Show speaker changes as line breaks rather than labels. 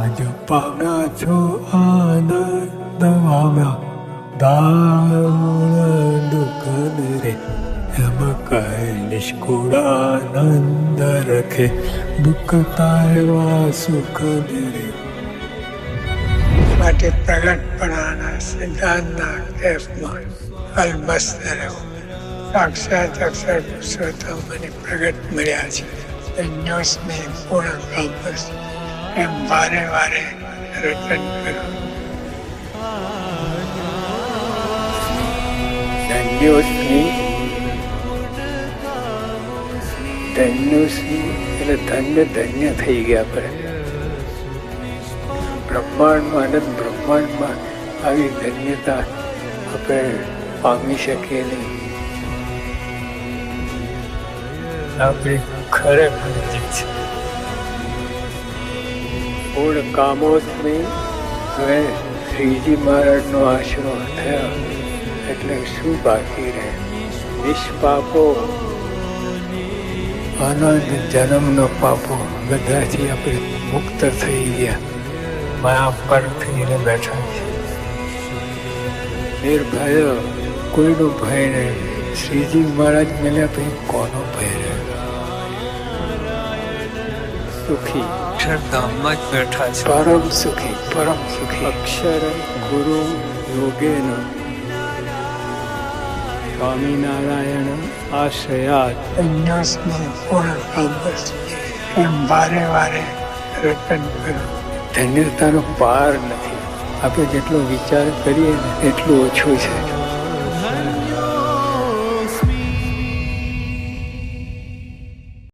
આજ પામ્યા છો આનંદ પામ્યા દારૂણ દુઃખ રે. એમ કહે નિષ્કુળાનંદ રખે. દુઃખ તારવા સુખ રે.
માટે પ્રગટપણાના સિદ્ધાંતના કેફમાં અલમસ્ત રહેવું સાક્ષાત અક્ષર પુરુષોત્તમ મને પ્રગટ મળ્યા છે. ધન્યોસ્મી પૂર્ણ બ્રહ્મસ એમ વારે વારે રચન કરું
ધન્યોસ્મી ધન્યોસ્મી એટલે ધન્ય ધન્ય થઈ ગયા આપણે. બ્રહ્માંડમાં અને બ્રહ્માંડમાં આવી ધન્યતા આપણે પામી શકીએ નહીં.
આપણે ખરેખર
પૂર્ણ કામોસ્મી હવે શ્રીજી મહારાજનો આશરો થયો એટલે શું બાકી રહે? નિષ્પાપો.
અનંત જન્મનો પાપો બધાથી આપણે મુક્ત થઈ ગયા. માયા પર થઈને બેઠા છે.
નિર્ભય, કોઈનો ભય નહીં. શ્રીજી મહારાજ મળ્યા પછી કોનો ભય રહે? સુખી.
અક્ષરધામમાં જ બેઠા છે.
પરમ સુખી પરમ સુખી. અક્ષર ગુરુ યોગેન. સ્વામિનારાયણ
આશયાત પૂર્ણ બ્રહ્મસ એમ વારે વારે રટન કરું.
ધન્યતાનો પાર નથી. આપણે જેટલો વિચાર કરીએ ને એટલું ઓછું છે.